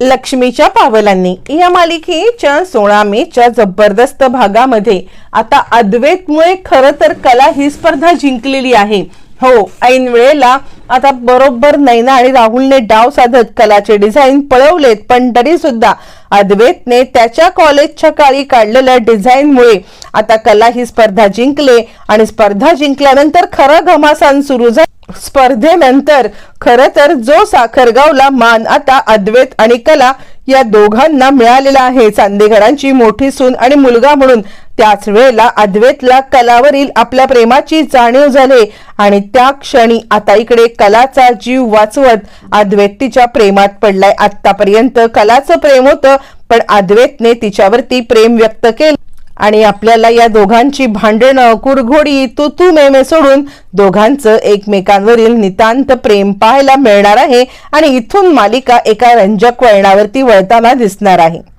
लक्ष्मीच्या पावलांनी. या मालिकेच्या सोळा मेच्या जबरदस्त भागामध्ये आता अद्वैतमुळे खरं तर कला ही स्पर्धा जिंकलेली आहे. हो ऐन वेळेला आता बरोबर नैना आणि राहुलने डाव साधत कलाचे डिझाईन पळवलेत पण तरी सुद्धा अद्वैतने त्याच्या कॉलेजच्या काळी काढलेल्या डिझाईनमुळे आता कला ही स्पर्धा जिंकले आणि स्पर्धा जिंकल्यानंतर खरं घमासान सुरू झालं स्पर्धेनंतर खर तर जो साखरगावला मान आता अद्वैत आणि कला या दोघांना मिळालेला आहे. चांदेकरांची मोठी सून आणि मुलगा म्हणून त्याच वेळेला अद्वैतला कलावरील आपल्या प्रेमाची जाणीव झाली आणि त्या क्षणी आता इकडे कलाचा जीव वाचवत अद्वैत तिच्या प्रेमात पडलाय. आतापर्यंत कलाचं प्रेम होतं पण अद्वैतने तिच्यावरती प्रेम व्यक्त केलं. आणि आपल्याला या दोघांची भांडणं कुरघोडी तू तू मेमे सोडून दोघांचं एकमेकांवरील नितांत प्रेम पाहायला मिळणार आहे आणि इथून मालिका एका रंजक वळणावरती वळताना दिसणार आहे.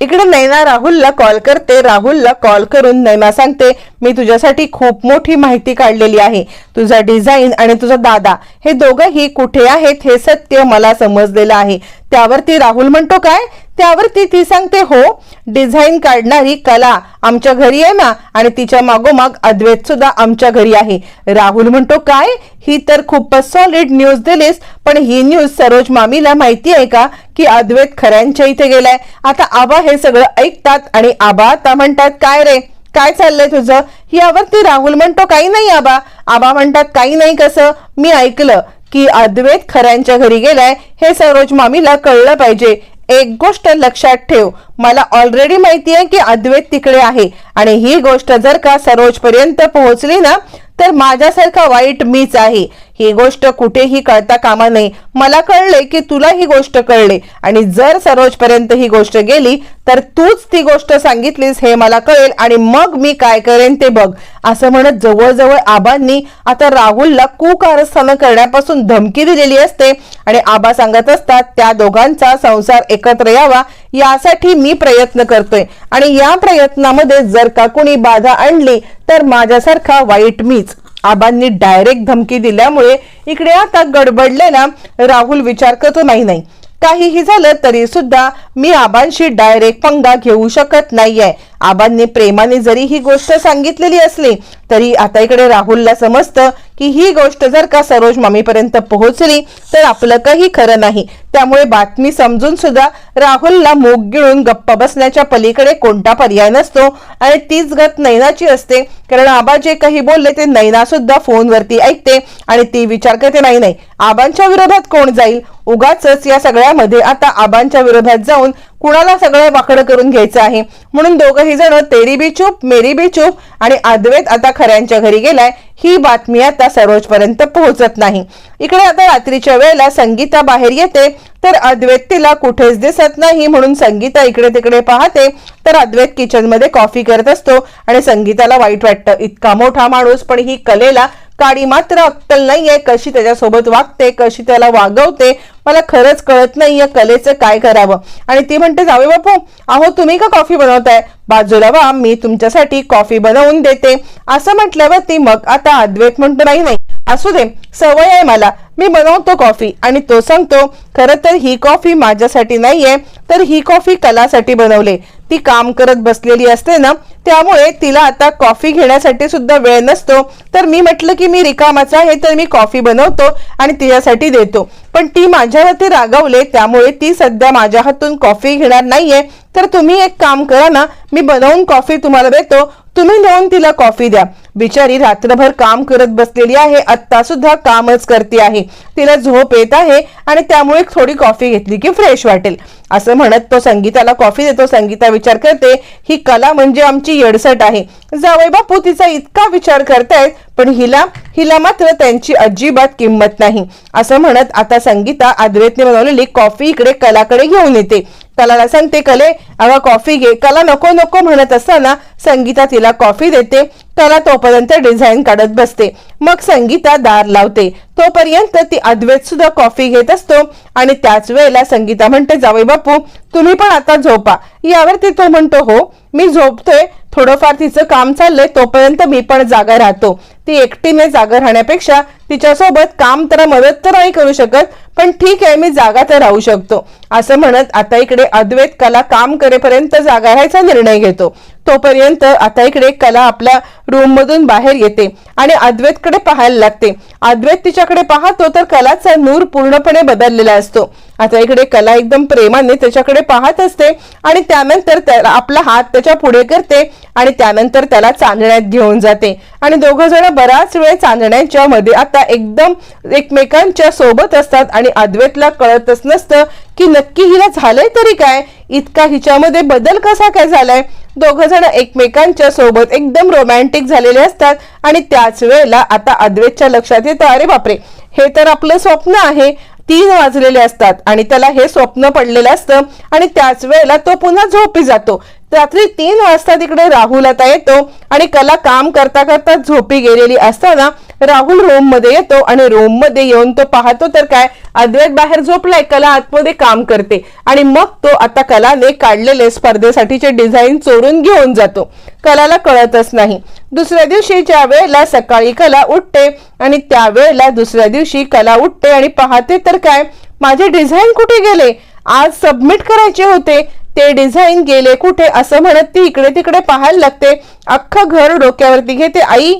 इकडे नैना राहुलला कॉल करते. राहुलला कॉल करून नैना सांगते मी तुझ्यासाठी खूप मोठी माहिती काढलेली आहे. तुझा डिझाईन आणि तुझा दादा हे दोघंही कुठे आहेत हे सत्य मला समजलेलं आहे. त्यावरती राहुल म्हणतो काय? त्यावरती ती सांगते हो डिझाईन काढणारी कला आमच्या घरी आहे ना आणि तिच्या मागोमाग अद्वैत सुद्धा आमच्या घरी आहे. राहुल म्हणतो काय? ही तर खूपच सॉलिड न्यूज दिलीस पण ही न्यूज सरोज मामीला माहिती आहे का की अद्वैत खऱ्यांच्या इथे गेलाय? आता आबा हे सगळं ऐकतात आणि आबा आता म्हणतात काय रे? काय चाललंय तुझं? यावरती राहुल म्हणतो काही नाही आबा. आबा म्हणतात काही नाही कसं? मी ऐकलं की अद्वैत खऱ्यांच्या घरी गेलाय हे सरोज मामीला कळलं पाहिजे. एक गोष्ट लक्षात ठेव. मला ऑलरेडी माहिती आहे की अद्वैत तिकडे आहे. आणि ही गोष्ट जर का सरोज पर्यंत पोहोचली ना तर माझ्यासारखा वाईट मीच आहे. ही गोष्ट कुठेही कळता कामा नये. मला कळले की तुला ही गोष्ट कळले. आणि जर सरोजपर्यंत ही गोष्ट गेली तर तूच ती गोष्ट सांगितलीस हे मला कळेल आणि मग मी काय करेन ते बघ. असं म्हणत जवळजवळ आबांनी आता राहुलला कुकारस्थानं करण्यापासून धमकी दिलेली असते आणि आबा सांगत असतात त्या दोघांचा संसार एकत्र यावा यासाठी मी प्रयत्न करतोय. आणि या प्रयत्नामध्ये जर का कोणी बाधा आणली तर माझ्यासारखा वाईट मीच. आबांनी डायरेक्ट धमकी दिल्यामुळे इकडे आता गडबडलेला राहुल विचार करतो नाही. नाही काहीही झालं तरी सुद्धा मी आबांशी डायरेक्ट पंगा घेऊ शकत नाहीये. आबांनी प्रेमाने जरी ही गोष्ट सांगितलेली असली तरी आता इकडे राहुलला समजतं की ही गोष्ट जर का सरोज मामीपर्यंत पोहोचली तर आपलं काही खरं नाही. त्यामुळे बातमी समजून सुद्धा राहुलला मूग गिळून गप्प बसण्याच्या पलीकडे कोणता पर्याय नसतो आणि तीच गत नैनाची असते. कारण आबा जे काही बोलले ते नैना सुद्धा फोनवरती ऐकते आणि ती विचार करते नाही नाही आबांच्या विरोधात कोण जाईल? उगाच या सगळ्यामध्ये आता आबांच्या विरोधात जाऊन कुणाला सगळं वाकडं करून घ्यायचं आहे? म्हणून दोघही जण तेरी बी चूप मेरी बी चूप आणि अद्वैत आता खऱ्यांच्या घरी गेलाय ही बातमी आता सरोजपर्यंत पोहोचत नाही. इकडे आता रात्रीच्या वेळेला संगीता बाहेर येते तर अद्वैत तिला कुठेच दिसत नाही म्हणून संगीता इकडे तिकडे पाहते. तर अद्वैत किचनमध्ये कॉफी करत असतो आणि संगीताला वाईट वाटतं. इतका मोठा माणूस पण ही कलेला काडी मात्र अक्कल नाहीये. कशी त्याच्यासोबत वागते कशी त्याला वागवते मला खरंच कळत नाहीये कलेचं काय करावं. आणि ती म्हणते जावे बापू अहो तुम्ही का कॉफी बनवताय? बाजूला वा मी तुमच्यासाठी कॉफी बनवून देते. असं म्हटल्यावर ती मग आता अद्वैत म्हणतो नाही नाही असू दे सवय आहे मला. मी बनवतो कॉफी आणि तो सांगतो खरं तर ही कॉफी माझ्यासाठी नाहीये तर ही कॉफी कलासाठी बनवले. ती काम करत बसलेली असते ना त्यामुळे तिला आता कॉफी घेण्यासाठी सुद्धा वेळ नसतो. तर मी म्हटलं की मी रिकामाचा आहे तर मी कॉफी बनवतो आणि तिच्यासाठी देतो. पण ती माझ्यावरती रागावले त्यामुळे ती सध्या माझ्या हातून कॉफी घेणार नाहीये. तर तुम्ही एक काम करा ना मी बनवून कॉफी तुम्हाला देतो. तुम्ही नेऊन तिला कॉफी द्या. बिचारी रात्रभर काम करत बसलेली आहे आत्ता सुद्धा कामच करते आहे. तिला झोप येत आहे आणि त्यामुळे थोडी कॉफी घेतली की फ्रेश वाटेल. असं म्हणत तो संगीताला कॉफी देतो. संगीता विचार करते ही कला म्हणजे आमची येडसट आहे. जावई बापू तिचा इतका विचार करतायत पण हिला हिला मात्र त्यांची अजिबात किंमत नाही. असं म्हणत आता संगीता अद्वैतने बनवलेली कॉफी इकडे कलाकडे घेऊन येते. कलाला सांगते कले अगं कॉफी घे. कला नको नको म्हणत असताना संगीता तिला कॉफी देते. कला तोपर्यंत डिझाईन काढत बसते. मग संगीता दार लावते. तोपर्यंत ती अद्वैत सुद्धा कॉफी घेत असतो. आणि त्याच वेळेला संगीता म्हणते जावे बापू तुम्ही पण आता झोपा. यावरती तो म्हणतो हो मी झोपतोय. थोडंफार तिचं काम चाललंय तोपर्यंत मी पण जागा राहतो. ती एकटीने जागा राहण्यापेक्षा तिच्यासोबत काम तर मदत तर नाही करू शकत पण ठीक आहे मी जागा तर राहू शकतो. असं म्हणत आता इकडे अद्वैत कला काम करेपर्यंत जागा राहायचा निर्णय घेतो. तोपर्यंत आता इकडे कला आपल्या रूम मधून बाहेर येते आणि अद्वैतकडे पाहायला लागते. अद्वैत तिच्याकडे पाहतो तर कलाचा नूर पूर्णपणे बदललेला असतो. आता इकडे कला एकदम प्रेमाने त्याच्याकडे पाहत असते आणि त्यानंतर त्याला आपला हात त्याच्या पुढे करते आणि त्यानंतर त्याला चांदण्यात घेऊन जाते. आणि दोघ जण बराच वेळ चांदण्याच्या मध्ये आता एकदम एकमेकांच्या सोबत असतात आणि अद्वैतला कळतच नसतं की नक्की हिला झालंय तरी काय? इतका हिच्यामध्ये बदल कसा काय झालाय? दोघ जण एकमेकांच्या सोबत एकदम रोमॅन्टिक झालेले असतात आणि त्याच वेळेला आता अद्वैतच्या लक्षात येतं अरे बापरे हे तर आपलं स्वप्न आहे. तीन वाजलेले असतात आणि त्याला हे स्वप्न पडलेलं असतं आणि त्याच वेळेला तो पुन्हा झोपी जातो. रात्री तीन वाजता तिकडे राहुल आता येतो आणि कला काम करता करता झोपी गेलेली असताना राहुल रूममध्ये येतो आणि रूममध्ये येऊन तो पाहतो तर काय? अद्वैत बाहेर झोपलाय कला आतमध्ये काम करते आणि मग तो आता कलाने काढलेले स्पर्धेसाठीचे डिझाईन चोरून घेऊन जातो. कलाला कळतच नाही. दुसऱ्या दिवशी ज्या वेळेला सकाळी कला उठते आणि त्यावेळेला दुसऱ्या दिवशी कला उठते आणि पाहते तर काय? माझे डिझाईन कुठे गेले? आज सबमिट करायचे होते. ते डिझाईन गेले कुठे असं म्हणत ती इकडे तिकडे पाहायला लागते. अख्खं घर डोक्यावरती घेते. आई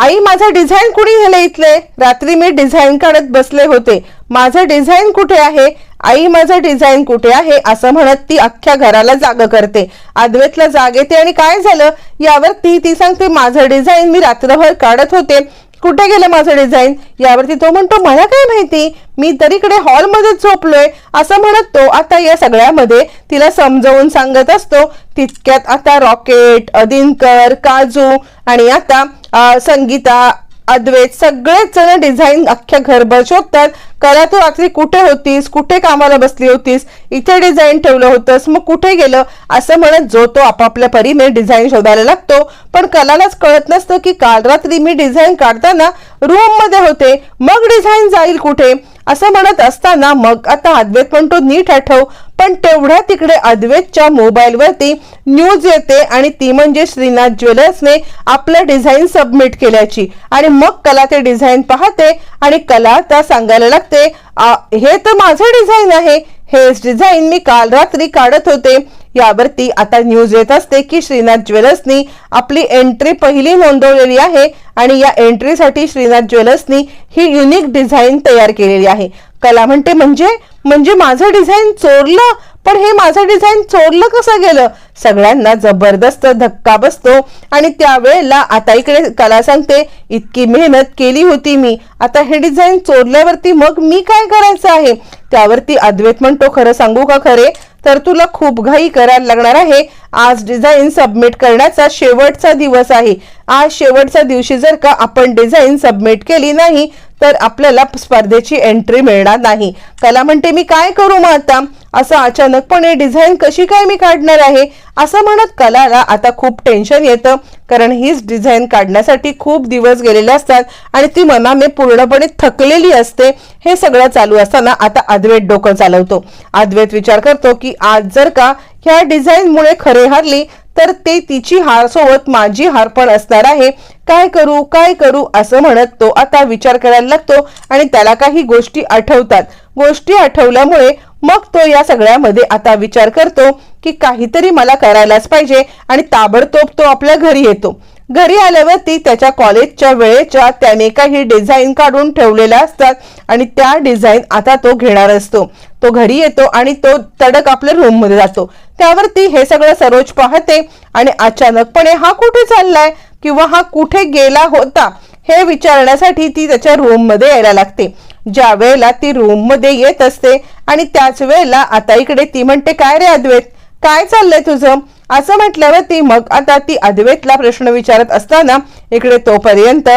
आई माझा डिझाईन कुणी गेलं इथले? रात्री मी डिझाईन काढत बसले होते. माझं डिझाईन कुठे आहे? आई माझं डिझाईन कुठे आहे? असं म्हणत ती अख्ख्या घराला जाग करते. अद्वैतला जाग येते आणि काय झालं? यावर ती ती सांगते माझं डिझाईन मी रात्रभर काढत होते. कुठे गेलं माझं डिझाईन यावरती तो म्हणतो मला काय माहिती? मी तर इकडे हॉलमध्ये झोपलोय. असं म्हणत तो आता या सगळ्यामध्ये तिला समजावून सांगत असतो तितक्यात आता रॉकेट अदिनकर काजू आणि आता संगीता अद्वैत. सगळेच जण डिझाईन अख्ख्या घरभर शोधतात. कला तू रात्री कुठे होतीस? कुठे कामाला बसली होतीस? इथे डिझाईन ठेवलं होतंस. मग कुठे गेलं? असं म्हणत जो तो आपापल्या परीने डिझाईन शोधायला लागतो. पण कलालाच कळत नसतं की काल रात्री मी डिझाईन काढताना रूममध्ये होते. मग डिझाईन जाईल कुठे? असं म्हणत असताना मग आता अद्वैत म्हणतो नीट आठव. पण तेवढ्या तिकडे अद्वैतच्या मोबाईलवरती न्यूज येते आणि ती म्हणजे श्रीनाथ ज्वेलर्सने आपलं डिझाईन सबमिट केल्याची. आणि मग कला ते डिझाईन पाहते आणि कला त्या सांगायला लागते "आ, हे तर माझं डिझाईन आहे. हेच डिझाईन मी काल रात्री काढत होते. यावरती आता न्यूज येत असते की श्रीनाथ ज्वेलर्सनी आपली एंट्री पहिली नोंदवलेली आहे आणि या एंट्रीसाठी श्रीनाथ ज्वेलर्सनी ही युनिक डिझाईन तयार केलेली आहे. कला म्हणते म्हणजे म्हणजे माझं डिझाईन चोरलं पण हे माझं डिझाईन चोरलं कसं गेलं? सगळ्यांना जबरदस्त धक्का बसतो आणि त्यावेळेला आता इकडे कला सांगते इतकी मेहनत केली होती मी. आता हे डिझाईन चोरल्यावरती मग मी काय करायचं आहे? त्यावरती अद्वैत म्हणतो खरं सांगू का खरे? तर तुला खूप घाई करायला लागणार आहे. आज डिझाईन सबमिट करण्याचा शेवटचा दिवस आहे. आज शेवटच्या दिवशी जर का आपण डिझाईन सबमिट केली नाही तर आपल्याला स्पर्धेची एंट्री मिळणार नाही. त्याला म्हणते मी काय करू मग आता? असं अचानकपणे डिझाईन कशी काय मी काढणार आहे? असं म्हणत कलाला आता खूप टेन्शन येतं कारण हीच डिझाईन काढण्यासाठी खूप दिवस गेलेले असतात आणि ती मनाने पूर्णपणे थकलेली असते. हे सगळं चालू असताना आता अद्वैत डोकं चालवतो. अद्वैत विचार करतो की आज जर का ह्या डिझाईनमुळे खरे हरली तर ते तिची हार सोबत माझी हार पण असणार आहे. काय करू काय करू असं म्हणत तो आता विचार करायला लागतो आणि त्याला काही गोष्टी आठवतात. गोष्टी आठवल्यामुळे मग तो या सगळ्यामध्ये आता विचार करतो की काहीतरी मला करायलाच पाहिजे आणि ताबडतोब तो आपल्या घरी येतो. घरी आल्यावरती त्याच्या कॉलेजच्या वेळेच्या त्याने काही डिझाईन काढून ठेवलेल्या असतात आणि त्या डिझाईन आता तो घेणार असतो. तो घरी येतो आणि तो तडक आपल्या रूममध्ये जातो. त्यावरती हे सगळं सरोज पाहते आणि अचानकपणे हा कुठे चाललाय किंवा हा कुठे गेला होता हे विचारण्यासाठी ती त्याच्या रूममध्ये यायला लागते. ज्या वेळेला ती रूममध्ये येत असते आणि त्याच वेळेला आता इकडे ती म्हणते काय रे अद्वैत? काय चाललंय तुझं? असं म्हटल्यावर ती मग आता ती अद्वैतला प्रश्न विचारत असताना इकडे तोपर्यंत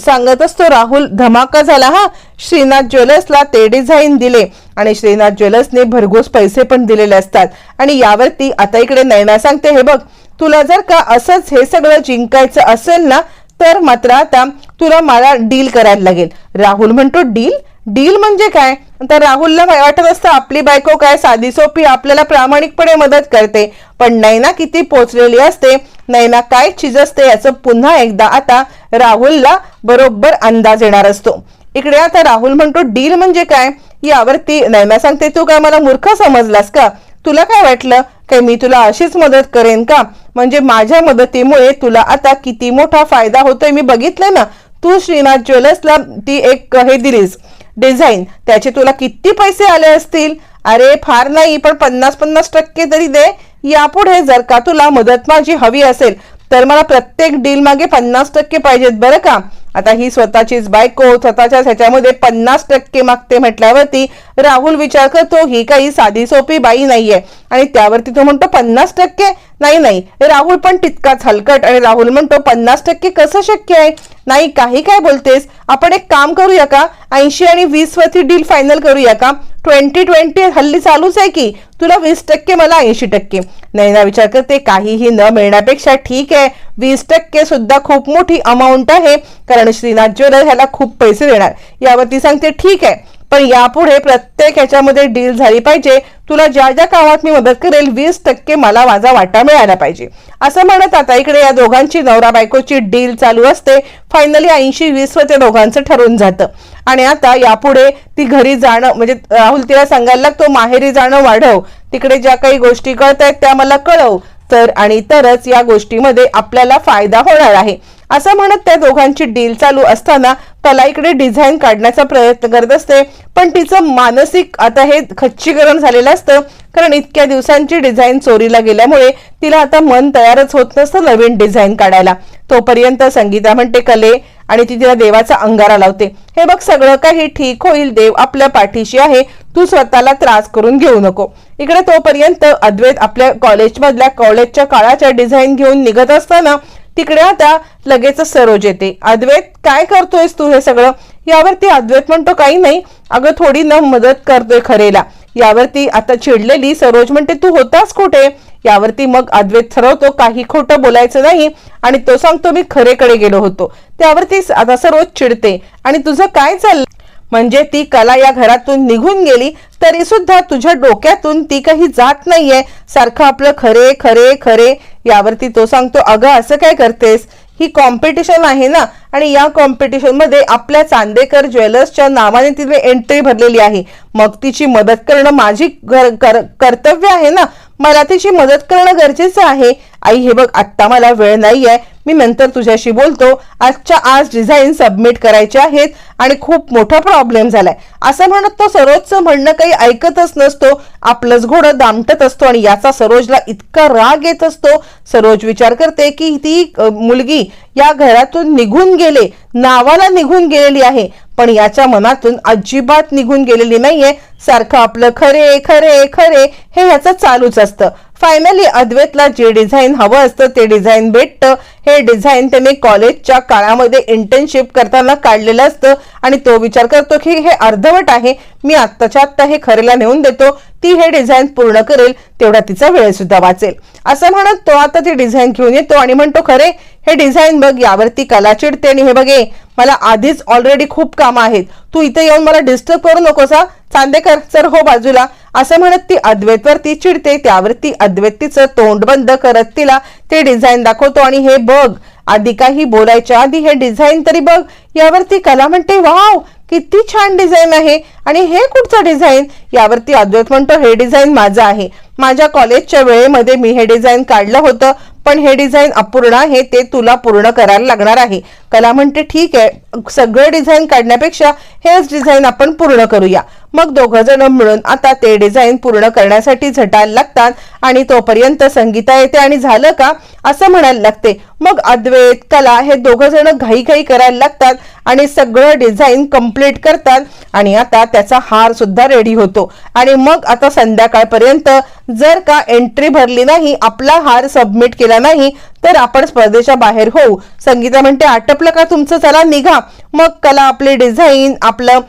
सांगत असतो राहुल धमाका झाला हा? श्रीनाथ ज्वेलर्सला ते डिझाईन दिले आणि श्रीनाथ ज्वेलर्सने भरघोस पैसे पण दिलेले असतात आणि यावरती आता इकडे नैना सांगते हे बघ तुला जर का असंच हे सगळं जिंकायचं असेल ना तर मात्र आता तुला मला डील करायला लागेल. राहुल म्हणतो डील? डील म्हणजे काय? तर राहुलला काय वाटत असतं आपली बायको काय साधी सोपी आपल्याला प्रामाणिकपणे मदत करते. पण नैना किती पोचलेली असते? नैना काय चीज असते याचं पुन्हा एकदा आता राहुलला बरोबर अंदाज येणार असतो. इकडे आता राहुल म्हणतो डील म्हणजे काय? यावरती नैना सांगते तू काय मला मूर्ख समजलास का? तुला काय वाटलं? काय मी तुला अशीच मदत करेन का? म्हणजे माझ्या मदतीमुळे तुला आता किती मोठा फायदा होतोय मी बघितलं ना? तू श्रीनाथ ज्वेलर्सला ती एक हे दिलीस. डिझाईन त्याचे तुला किती पैसे आले असतील? अरे फार नाही पण पन्नास पन्नास टक्के तरी दे. यापुढे जर का तुला मदत माझी हवी असेल तर मला प्रत्येक डील मागे पन्नास टक्के पाहिजेत बरं का? आता ही स्वतःचीच बायको स्वतःच्या ह्याच्यामध्ये पन्नास टक्के मागते म्हटल्यावरती राहुल विचार करतो ही काही साधी सोपी बाई नाहीये. आणि त्यावरती तो म्हणतो पन्नास टक्के? नाही नाही. राहुल पण तितकाच हलकट आणि राहुल म्हणतो पन्नास टक्के कसं शक्य आहे? नाही काही काय बोलतेस? आपण एक काम करूया का? ऐंशी आणि वीस वरती डील फायनल करूया का? ट्वेंटी ट्वेंटी हल्ली चालूच आहे की? तुला वीस टक्के मला ऐंशी टक्के. नैना विचार करते काहीही न मिळण्यापेक्षा ठीक आहे. वीस टक्के सुद्धा खूप मोठी अमाऊंट आहे कारण श्रीनाथ ज्वेलर ह्याला खूप पैसे देणार. यावर ती सांगते ठीक आहे. पण यापुढे प्रत्येक ह्याच्यामध्ये डील झाली पाहिजे. तुला ज्या ज्या कामात मी मदत करेल वीस टक्के मला माझा वाटा मिळाला पाहिजे. असं म्हणत आता इकडे या दोघांची नवरा बायकोची डील चालू असते. फायनली ऐंशी वीस वर त्या दोघांचं ठरून जातं. आणि आता यापुढे ती घरी जाणं म्हणजे राहुल तिला सांगायला लागतो माहेरी जाणं वाढव. तिकडे ज्या काही गोष्टी कळत आहेत त्या मला कळव. तर आणि तरच या गोष्टीमध्ये आपल्याला फायदा होणार आहे. असं म्हणत त्या दोघांची डील चालू असताना कला इकडे डिझाईन काढण्याचा प्रयत्न करत असते. पण तिचं मानसिक आता हे खच्चीकरण झालेलं असतं. कारण इतक्या दिवसांची डिझाईन चोरीला गेल्यामुळे तिला आता मन तयारच होत नसतं नवीन डिझाईन काढायला. तोपर्यंत संगीता म्हणते कले. आणि ती तिला देवाचा अंगारा लावते. हे बघ सगळं काही ठीक होईल देव आपल्या पाठीशी आहे. तू स्वतःला त्रास करून घेऊ नको. इकडे तोपर्यंत अद्वैत आपल्या कॉलेजमधल्या कॉलेजच्या काळाच्या डिझाईन घेऊन निघत असताना तिकडे आता लगेच सरोज येते. अद्वैत काय करतोयस तू हे सगळं? यावरती अद्वैत म्हणतो काही नाही. अगं थोडी न मदत करतोय खरेला. यावरती आता चिडलेली सरोज म्हणते तू होतास कुठे? यावरती मग अद्वैत ठरवतो काही खोटं बोलायचं नाही आणि तो सांगतो मी खरेकडे गेलो होतो. त्यावरती आता सरोज चिडते. आणि तुझं काय चाललं म्हणजे ती कला या घरातून निघून गेली तरी सुद्धा तुझ्या डोक्यातून ती काही जात नाहीये. सारखं आपलं खरे खरे खरे. यावरती तो सांगतो अगं असं काय करतेस? ही कॉम्पिटिशन आहे ना. आणि या कॉम्पिटिशनमध्ये आपल्या चांदेकर ज्वेलर्सच्या नावाने तिने एंट्री भरलेली आहे. मग तिची मदत करणं माझी कर- कर- कर्तव्य आहे ना. मला तिची मदत करणं गरजेचं आहे. आई हे बघ आत्ता मला वेळ नाहीये. मी नंतर तुझ्याशी बोलतो. आजच्या आज डिझाईन सबमिट करायचे आहेत आणि खूप मोठा प्रॉब्लेम झालाय. असं म्हणत तो सरोजचं म्हणणं काही ऐकतच नसतो. आपलंच घोडं दामटत असतो आणि याचा सरोजला इतका राग येत असतो. सरोज विचार करते की ती मुलगी या घरातून निघून गेले. नावाला निघून गेलेली आहे. पण याच्या मनातून अजिबात निघून गेलेली नाहीये. सारखं आपलं खरे खरे खरे हे याचं चालूच असतं. फायनली अद्वैतला जे डिझाईन हवं असतं ते डिझाईन भेटतं. हे डिझाईन त्याने कॉलेजच्या काळामध्ये इंटर्नशिप करताना काढलेलं असतं. आणि तो विचार करतो की हे अर्धवट आहे. मी आत्ताच्या आत्ता हे खरेला नेऊन देतो. ती हे डिझाईन पूर्ण करेल तेवढा तिचा वेळ सुद्धा वाचेल. असं म्हणत तो आता ती डिझाईन घेऊन येतो आणि म्हणतो खरे हे डिझाईन बघ यावरती कला चिडते आणि हे बघे मला आधीच ऑलरेडी खूप कामं आहेत. तू इथे येऊन मला डिस्टर्ब करू नकोस? हा चांदेकर सर हो बाजूला. असं म्हणत ती अद्वैतवरती चिडते त्यावरती अद्वैत तिचं तोंड बंद करत तिला ते डिझाईन दाखवतो आणि हे बघ आधी काही बोलायच्या आधी हे डिझाईन तरी बघ. यावरती कला म्हणते वाव किती छान डिझाईन आहे. आणि हे कुठचं डिझाईन यावरती अद्वैत म्हणतो हे डिझाईन माझं आहे. माझ्या कॉलेजच्या वेळेमध्ये मी हे डिझाईन काढलं होतं पण हे डिझाईन अपूर्ण आहे ते तुला पूर्ण करायला लागणार आहे. कला म्हणते ठीक आहे सगळं डिझाईन काढण्यापेक्षा हेच डिझाईन आपण पूर्ण करूया. मग दोघं जण मिळून आता ते डिझाईन पूर्ण करण्यासाठी झटायला लागतात आणि तोपर्यंत संगीता येते आणि झालं का? असं म्हणायला लागते. मग अद्वैत कला हे दोघं जण करायला लागतात आणि सगळं डिझाईन कंप्लीट करतात आणि आता त्याचा हार सुद्धा रेडी होतो. आणि मग आता संध्याकाळपर्यंत जर का एंट्री भरली नाही आपला हार सबमिट केला नाही तर आपण स्पर्धेच्या बाहेर होऊ. संगीता म्हणते आटपलं का तुमचं? चला निघा. मग कला आपले डिझाईन आपलं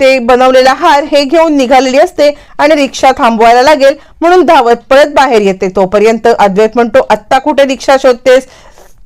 ते बनवलेला हार हे घेऊन निघालेली असते आणि रिक्षा थांबवायला लागेल. म्हणून धावत परत बाहेर येते. तोपर्यंत अद्वैत म्हणतो आत्ता कुठे रिक्षा शोधतेस?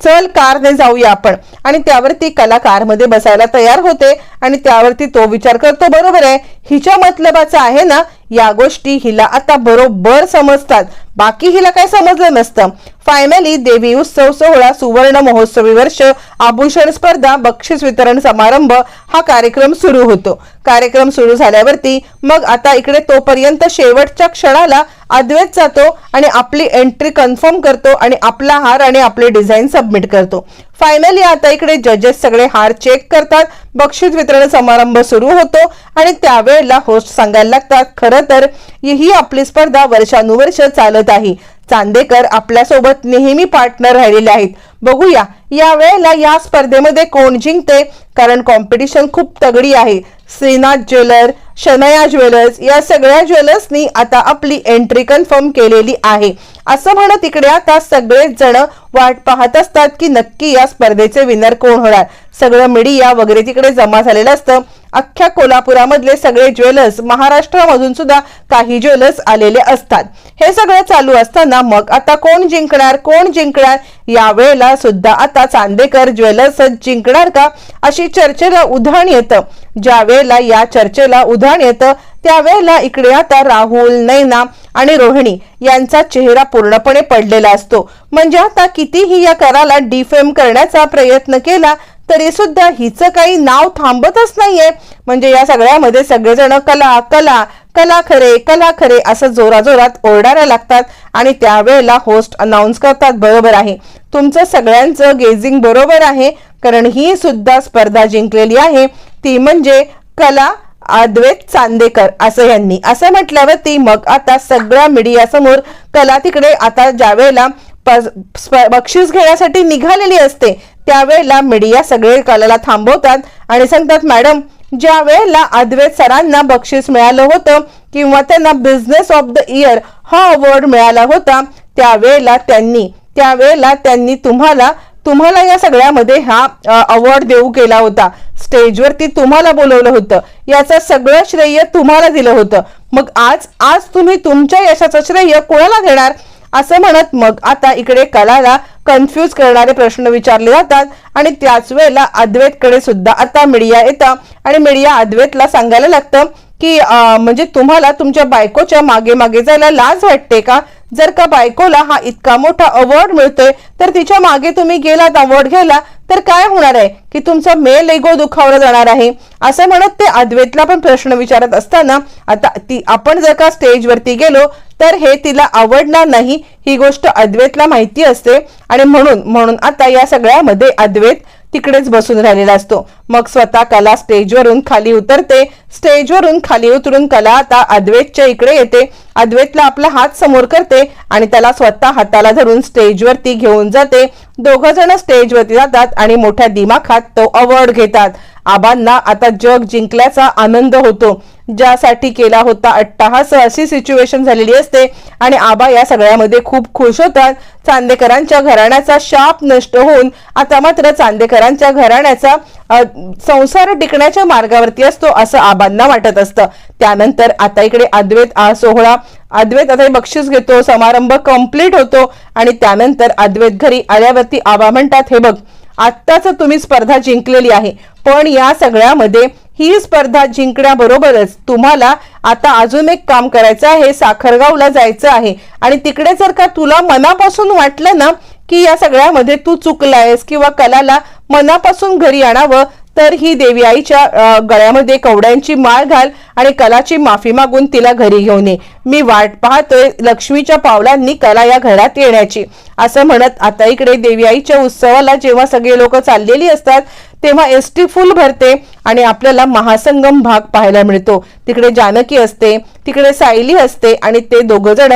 चल कारने जाऊया आपण. आणि त्यावरती कला कारमध्ये बसायला तयार होते आणि त्यावरती तो विचार करतो बरोबर आहे. हिच्या मतलबाचा आहे ना या गोष्टी हिला आता बरोबर समजतात. बाकी हिला काय समजलं नसतं. फायनली देवी उत्सव सोहळा सुवर्ण महोत्सवी वर्ष आभूषण स्पर्धा बक्षीस वितरण समारंभ हा कार्यक्रम सुरू होतो. कार्यक्रम सुरू झाल्यावरती मग आता इकडे तोपर्यंत शेवटच्या क्षणाला अद्वैत जातो आणि आपली एंट्री कन्फर्म करतो आणि आपला हार आणि आपले डिझाईन सबमिट करतो. फायनली आता इकडे जजेस सगळे हार चेक करतात बक्षीस वितरण समारंभ सुरू होतो आणि त्यावेळेला होस्ट सांगायला लागतात खरं तर ही आपली स्पर्धा वर्षानुवर्ष चालत आहे. चांदेकर आपल्यासोबत नेहमी पार्टनर राहिलेले आहेत. बघूया या वेळेला या स्पर्धेमध्ये कोण जिंकते? कारण कॉम्पिटिशन खूप तगडी आहे. श्रीनाथ ज्वेलर शनया ज्वेलर्स या सगळ्या ज्वेलर्सनी आता आपली एंट्री कन्फर्म केलेली आहे. असं म्हणत इकडे आता सगळेच जण वाट पाहत असतात की नक्की या स्पर्धेचे विनर कोण होणार? सगळं मीडिया वगैरे तिकडे जमा झालेलं असतं. अख्ख्या कोल्हापुरामधले सगळे ज्वेलर्स महाराष्ट्रामधून सुद्धा काही ज्वेलर्स आलेले असतात. हे सगळं चालू असताना मग आता कोण जिंकणार कोण जिंकणार? यावेळेला सुद्धा आता चांदेकर ज्वेलर्स जिंकणार का? अशी चर्चेला उधाण येतं. ज्या वेळेला या चर्चेला उधाण येतं त्यावेळेला इकडे आता राहुल नैना आणि रोहिणी यांचा चेहरा पूर्णपणे पडलेला असतो. म्हणजे आता कितीही या कराला डिफेम करण्याचा प्रयत्न केला तरी सुद्धा हिचं काही नाव थांबतच नाहीये. म्हणजे या सगळ्यामध्ये सगळेजण कला कला कला खरे कला खरे असं जोराजोरात ओरडायला लागतात आणि त्यावेळेला होस्ट अनाऊन्स करतात बरोबर आहे. तुमचं सगळ्यांचं गेजिंग बरोबर आहे कारण ही सुद्धा स्पर्धा जिंकलेली आहे. ती म्हणजे कला अद्वैत चांदेकर असं यांनी. असं म्हटल्यावरती मग आता सगळ्या मीडिया समोर कला तिकडे आता ज्यावेळेला प- स्प- बक्षीस घेण्यासाठी निघालेली असते त्यावेळेला मीडिया सगळे कलाला थांबवतात आणि सांगतात मॅडम ज्या वेळेला अद्वैत सरांना बक्षीस मिळालं होतं किंवा त्यांना बिझनेस ऑफ द इयर हा अवॉर्ड मिळाला होता त्यावेळेला त्यांनी त्यावेळेला त्यांनी तुम्हाला तुम्हाला या सगळ्यामध्ये हा अवॉर्ड देऊ केला होता. स्टेजवरती तुम्हाला बोलवलं होतं. याचं सगळं श्रेय तुम्हाला दिलं होतं. मग आज आज तुम्ही तुमच्या यशाचं श्रेय कोणाला देणार? असं म्हणत मग आता इकडे कलाला कन्फ्यूज करणारे प्रश्न विचारले जातात आणि त्याच वेळेला अद्वैतकडे सुद्धा आता मीडिया येतं. आणि मीडिया अद्वैतला सांगायला लागतं की म्हणजे तुम्हाला तुमच्या बायकोच्या मागे मागे जायला लाज वाटते का? जर का बायकोला हा इतका मोठा अवॉर्ड मिळतोय तर तिच्यामागे तुम्ही गेलात अवॉर्ड घ्यायला तर काय होणार आहे? की तुमचा मेल एगो दुखावला जाणार आहे. असं म्हणत ते अद्वैतला पण प्रश्न विचारत असताना आता ती आपण जर का स्टेजवरती गेलो तर हे तिला आवडणार नाही. ही गोष्ट अद्वैतला माहिती असते. आणि म्हणून म्हणून आता या सगळ्यामध्ये अद्वैत तिकडेच बसून राहिलेला असतो. मग स्वतः कला स्टेजवरून खाली उतरते. स्टेजवरून खाली उतरून कला आता अद्वैतच्या इकडे येते. अद्वैतला आपला हात समोर करते आणि त्याला स्वतः हाताला धरून स्टेजवरती घेऊन जाते. दोघ जण स्टेजवरती जातात आणि मोठ्या दिमाखात तो अवॉर्ड घेतात. आबांना आता जग जिंकल्याचा आनंद होतो. ज्यासाठी केला होता अट्टाहास. अशी सिच्युएशन झालेली असते. आणि आबा या सगळ्यामध्ये खूप खुश होतात. चांदेकरांच्या घराण्याचा शाप नष्ट होऊन आता मात्र चांदेकरांच्या घराण्याचा संसार टिकण्याच्या मार्गावरती असतो असं आबांना वाटत असतं. त्यानंतर आता इकडे अद्वैत आ सोहळा. अद्वैत आता हे बक्षीस घेतो. समारंभ कंप्लीट होतो. आणि त्यानंतर अद्वैत घरी आल्यावरती आबा म्हणतात हे बघ आत्ताच तुम्ही स्पर्धा जिंकलेली आहे. पण या सगळ्यामध्ये ही स्पर्धा जिंकण्याबरोबरच तुम्हाला आता अजून एक काम करायचं आहे. साखरगावला जायचं आहे. आणि तिकडे जर का तुला मनापासून वाटलं ना की या सगळ्यामध्ये तू चुकलायस किंवा कलाला मनापासून घरी आणावं तर ही देवी आईच्या गळ्यामध्ये कवड्यांची माळ घाल आणि कलाची माफी मागून तिला घरी घेऊन ये. मी वाट पाहतोय लक्ष्मीच्या पावलांनी कला या घरात येण्याची. असं म्हणत आता इकडे देवी आईच्या उत्सवाला जेव्हा सगळे लोक चाललेली असतात तेव्हा एस टी फुल भरते आणि आपल्याला महासंगम भाग पाहायला मिळतो. तिकडे जानकी असते तिकडे सायली असते आणि ते दोघ जण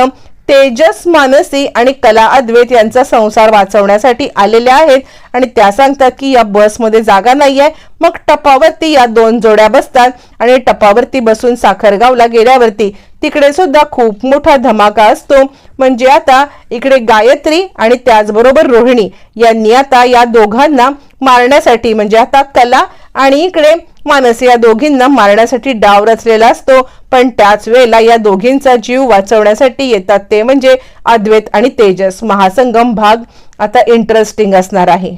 तेजस मानसी आणि कला अद्वैत यांचा संसार वाचवण्यासाठी आलेल्या आहेत. आणि त्या सांगतात की या बसमध्ये जागा नाहीये. मग टपावरती या दोन जोड्या बसतात आणि टपावरती बसून साखरगावला गेल्यावरती तिकडे सुद्धा खूप मोठा धमाका असतो. म्हणजे आता इकडे गायत्री आणि त्याचबरोबर रोहिणी यांनी आता या दोघांना मारण्यासाठी म्हणजे आता कला आणि इकडे मानस या दोघींना मारण्यासाठी डाव रचलेला असतो. पण त्याच वेळेला या दोघींचा जीव वाचवण्यासाठी येतात ते म्हणजे अद्वैत आणि तेजस. महासंगम भाग आता इंटरेस्टिंग असणार आहे.